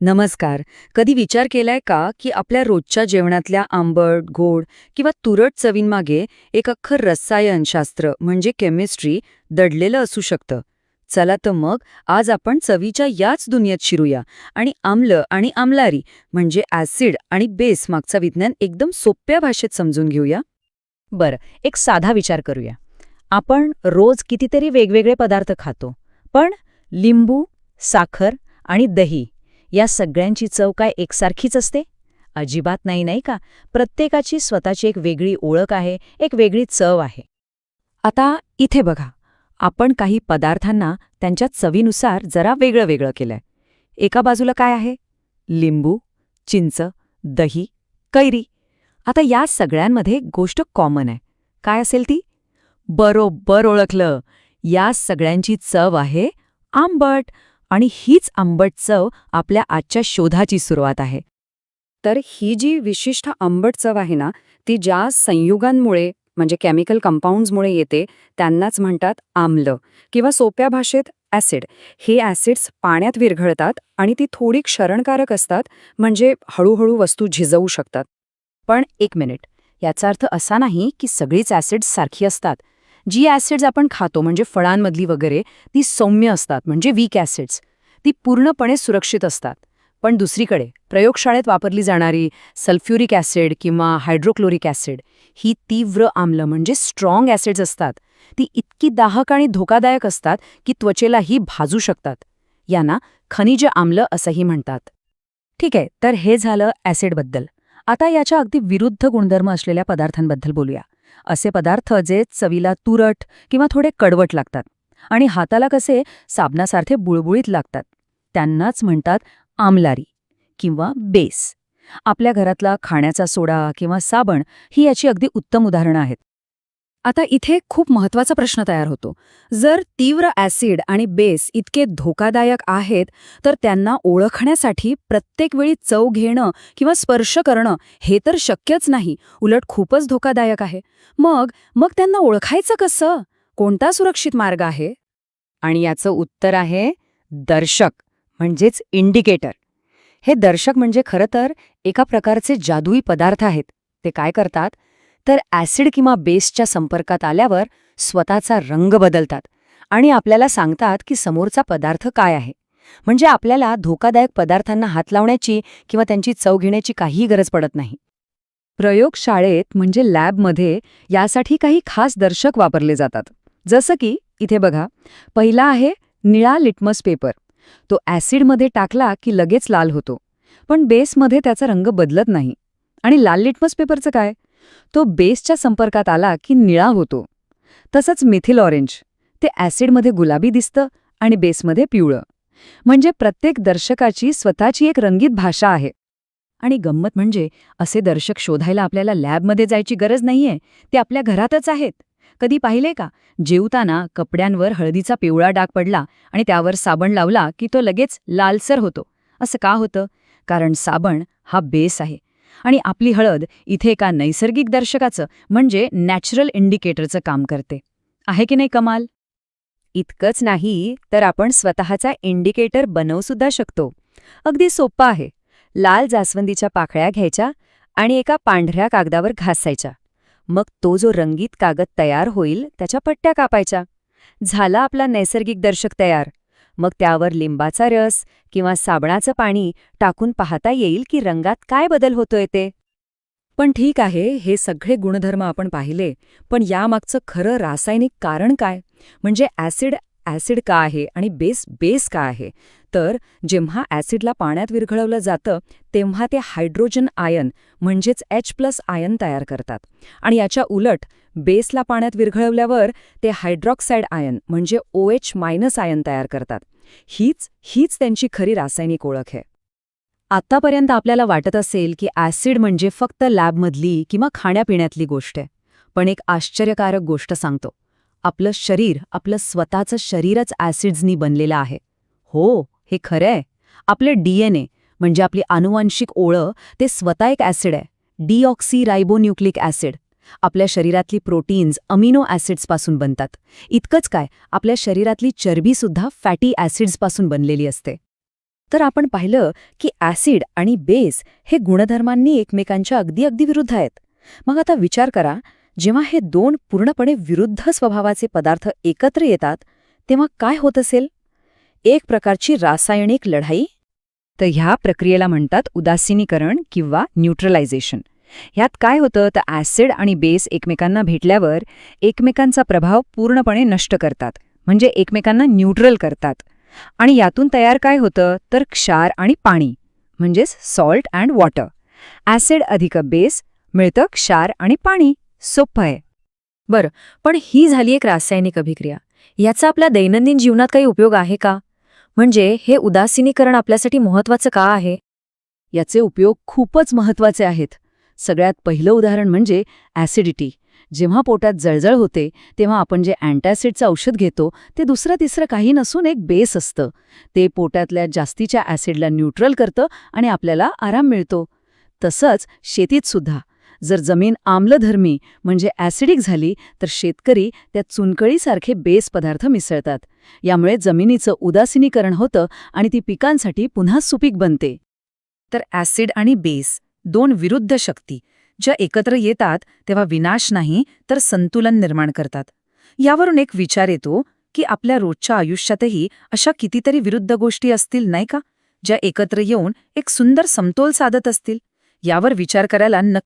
नमस्कार. कधी विचार केलाय का की आपल्या रोजच्या जेवणातल्या आंबट गोड किंवा तुरट चवींमागे एक अख्खं रसायनशास्त्र म्हणजे केमिस्ट्री दडलेलं असू शकतं? चला तर मग आज आपण चवीच्या याच दुनियेत शिरूया आणि आम्ल आणि आमलारी म्हणजे ॲसिड आणि बेस मागचं विज्ञान एकदम सोप्या भाषेत समजून घेऊया? बरं एक साधा विचार करूया. आपण रोज कितीतरी वेगवेगळे पदार्थ खातो पण लिंबू साखर आणि दही या सगळ्यांची चव काय एकसारखीच असते? अजिबात नाही नाही का? प्रत्येकाची स्वतःची एक वेगळी ओळख आहे एक वेगळी चव आहे. आता इथे बघा. आपण काही पदार्थांना त्यांच्या चवीनुसार जरा वेगळं वेगळं केलंय. एका बाजूला काय आहे? लिंबू चिंच दही कैरी. आता या सगळ्यांमध्ये गोष्ट कॉमन आहे. काय असेल ती? बरोबर ओळखलं. या सगळ्यांची चव आहे आंबट. आणि हीच आंबट चव आपल्या आजच्या शोधाची सुरुवात आहे. तर ही जी विशिष्ट आंबट चव आहे ना ती ज्या संयुगांमुळे म्हणजे केमिकल कंपाऊंड्समुळे येते त्यांनाच म्हणतात आम्ल किंवा सोप्या भाषेत ॲसिड. हे ॲसिड्स पाण्यात विरघळतात आणि ती थोडी क्षरणकारक असतात म्हणजे हळूहळू वस्तू झिजवू शकतात. पण एक मिनिट याचा अर्थ असा नाही की सगळीच ॲसिड्स सारखी असतात. जी ॲसिड्स आपण खातो म्हणजे फळांमधली वगैरे ती सौम्य असतात म्हणजे वीक ॲसिड्स ती पूर्णपणे सुरक्षित असतात. पण दुसरीकडे प्रयोगशाळेत वापरली जाणारी सल्फ्युरिक ॲसिड किंवा हायड्रोक्लोरिक ॲसिड ही तीव्र आम्ल म्हणजे स्ट्रॉंग ॲसिड्स असतात. ती इतकी दाहक आणि धोकादायक असतात की त्वचेलाही भाजू शकतात. यांना खनिज आम्ल असंही म्हणतात. ठीक आहे तर हे झालं ॲसिडबद्दल आता याच्या अगदी विरुद्ध गुणधर्म असलेल्या पदार्थांबद्दल बोलूया. असे पदार्थ जे चवीला तुरट किंवा थोडे कडवट लागतात आणि हाताला कसे साबणासारखे बुळबुळीत लागतात त्यांनाच म्हणतात आमलारी किंवा बेस. आपल्या घरातला खाण्याचा सोडा किंवा साबण ही याची अगदी उत्तम उदाहरणं आहेत. आता इथे खूप महत्त्वाचा प्रश्न तयार होतो. जर तीव्र ॲसिड आणि बेस इतके धोकादायक आहेत तर त्यांना ओळखण्यासाठी प्रत्येक वेळी चव घेणं किंवा स्पर्श करणं हे तर शक्यच नाही. उलट खूपच धोकादायक आहे. मग मग त्यांना ओळखायचं कसं? कोणता सुरक्षित मार्ग आहे? आणि याचं उत्तर आहे दर्शक म्हणजेच इंडिकेटर. हे दर्शक म्हणजे खरं तर एका प्रकारचे जादुई पदार्थ आहेत. ते काय करतात? तर ॲसिड किंवा बेसच्या संपर्कात आल्यावर स्वतःचा रंग बदलतात आणि आपल्याला सांगतात की समोरचा पदार्थ काय आहे. म्हणजे आपल्याला धोकादायक पदार्थांना हात लावण्याची किंवा त्यांची चव घेण्याची काहीही गरज पडत नाही. प्रयोगशाळेत म्हणजे लॅबमध्ये यासाठी काही खास दर्शक वापरले जातात. जसं की इथे बघा पहिला आहे निळा लिटमस पेपर. तो ॲसिडमध्ये टाकला की लगेच लाल होतो. पण बेसमध्ये त्याचा रंग बदलत नाही. आणि लाल लिटमस पेपरचं काय? तो बेसच्या संपर्कात आला की निळा होतो. तसंच मिथिल ऑरेंज. ते ॲसिडमध्ये गुलाबी दिसतं आणि बेसमध्ये पिवळं. म्हणजे प्रत्येक दर्शकाची स्वतःची एक रंगीत भाषा आहे. आणि गंमत म्हणजे असे दर्शक शोधायला आपल्याला लॅबमध्ये जायची गरज नाहीये. ते आपल्या घरातच आहेत. कधी पाहिले का? जेवताना कपड्यांवर हळदीचा पिवळा डाग पडला आणि त्यावर साबण लावला की तो लगेच लालसर होतो. असं का होतं? कारण साबण हा बेस आहे. आणि आपली हळद इथे एका नैसर्गिक दर्शकाचं म्हणजे नॅचरल इंडिकेटरचं काम करते. आहे की नाही कमाल? इतकंच नाही तर आपण स्वतःचा इंडिकेटर बनवूसुद्धा शकतो. अगदी सोप्पा आहे. लाल जास्वंदीच्या पाकळ्या घ्यायच्या आणि एका पांढऱ्या कागदावर घासायच्या. मग तो जो रंगीत कागद तयार होईल त्याच्या पट्ट्या कापायच्या. झाला आपला नैसर्गिक दर्शक तयार. मग त्यावर लिंबाचा रस किंवा साबणाचं पाणी टाकून पाहता येईल की रंगात काय बदल होतोय ते. पण ठीक आहे हे सगळे गुणधर्म आपण पाहिले पण यामागचं खरं रासायनिक कारण काय? म्हणजे ॲसिड ॲसिड का आहे आणि बेस बेस का आहे? तर जेव्हा ॲसिडला पाण्यात विरघळवलं जातं तेव्हा ते हायड्रोजन आयन म्हणजेच एच प्लस आयन तयार करतात. आणि याच्या उलट बेसला पाण्यात विरघळवल्यावर ते हायड्रॉक्साईड आयन म्हणजे ओ एच मायनस आयन तयार करतात. हीच हीच त्यांची खरी रासायनिक ओळख आहे. आत्तापर्यंत आपल्याला वाटत असेल की ॲसिड म्हणजे फक्त लॅबमधली किंवा खाण्यापिण्यातली गोष्ट आहे. पण एक आश्चर्यकारक गोष्ट सांगतो. आपलं शरीर आपलं स्वतःचं शरीरच ॲसिड्सनी बनलेलं आहे. हो हे खरं आहे आपलं डीएनए म्हणजे आपली आनुवांशिक ओळख ते स्वतः एक ॲसिड आहे. Deoxyribonucleic acid. आपल्या शरीरातली प्रोटीन्स अमिनो ॲसिड्सपासून बनतात. इतकंच काय आपल्या शरीरातली चरबीसुद्धा फॅटी ॲसिड्सपासून बनलेली असते. तर आपण पाहिलं की ॲसिड आणि बेस हे गुणधर्मांनी एकमेकांच्या अगदी अगदी विरुद्ध आहेत. मग आता विचार करा जेव्हा हे दोन पूर्णपणे विरुद्ध स्वभावाचे पदार्थ एकत्र येतात तेव्हा काय होत असेल? एक प्रकारची रासायनिक लढाई? तर ह्या प्रक्रियेला म्हणतात उदासीनीकरण किंवा न्यूट्रलायझेशन. ह्यात काय होतं? तर ॲसिड आणि बेस एकमेकांना भेटल्यावर एकमेकांचा प्रभाव पूर्णपणे नष्ट करतात. म्हणजे एकमेकांना न्यूट्रल करतात. आणि यातून तयार काय होतं? तर क्षार आणि पाणी म्हणजेच सॉल्ट अँड वॉटर. ॲसिड अधिक बेस मिळतं क्षार आणि पाणी. सोपं आहे. पण ही झाली एक रासायनिक अभिक्रिया. याचा आपल्या दैनंदिन जीवनात काही उपयोग आहे का? म्हणजे हे उदासीनीकरण आपल्यासाठी महत्वाचं का आहे? याचे उपयोग खूपच महत्त्वाचे आहेत. सगळ्यात पहिलं उदाहरण म्हणजे ॲसिडिटी. जेव्हा पोटात जळजळ होते तेव्हा आपण जे अँटॅसिडचं औषध घेतो ते दुसरं तिसरं काही नसून एक बेस असतं. ते पोटातल्या जास्तीच्या ॲसिडला न्यूट्रल करतं आणि आपल्याला आराम मिळतो. तसंच शेतीत सुद्धा. जर जमीन आम्लधर्मी म्हणजे ॲसिडिक झाली तर शेतकरी त्या चुनकळीसारखे बेस पदार्थ मिसळतात. यामुळे जमिनीचं उदासीनीकरण होतं आणि ती पिकांसाठी पुन्हा सुपीक बनते. तर ॲसिड आणि बेस दोन विरुद्ध शक्ती. ज्या एकत्र येतात तेव्हा विनाश नाही तर संतुलन निर्माण करतात. यावरून एक विचार येतो की आपल्या रोजच्या आयुष्यातही अशा कितीतरी विरुद्ध गोष्टी असतील नाही का? ज्या एकत्र येऊन एक सुंदर समतोल साधत असतील. यावर विचार करायला नक्की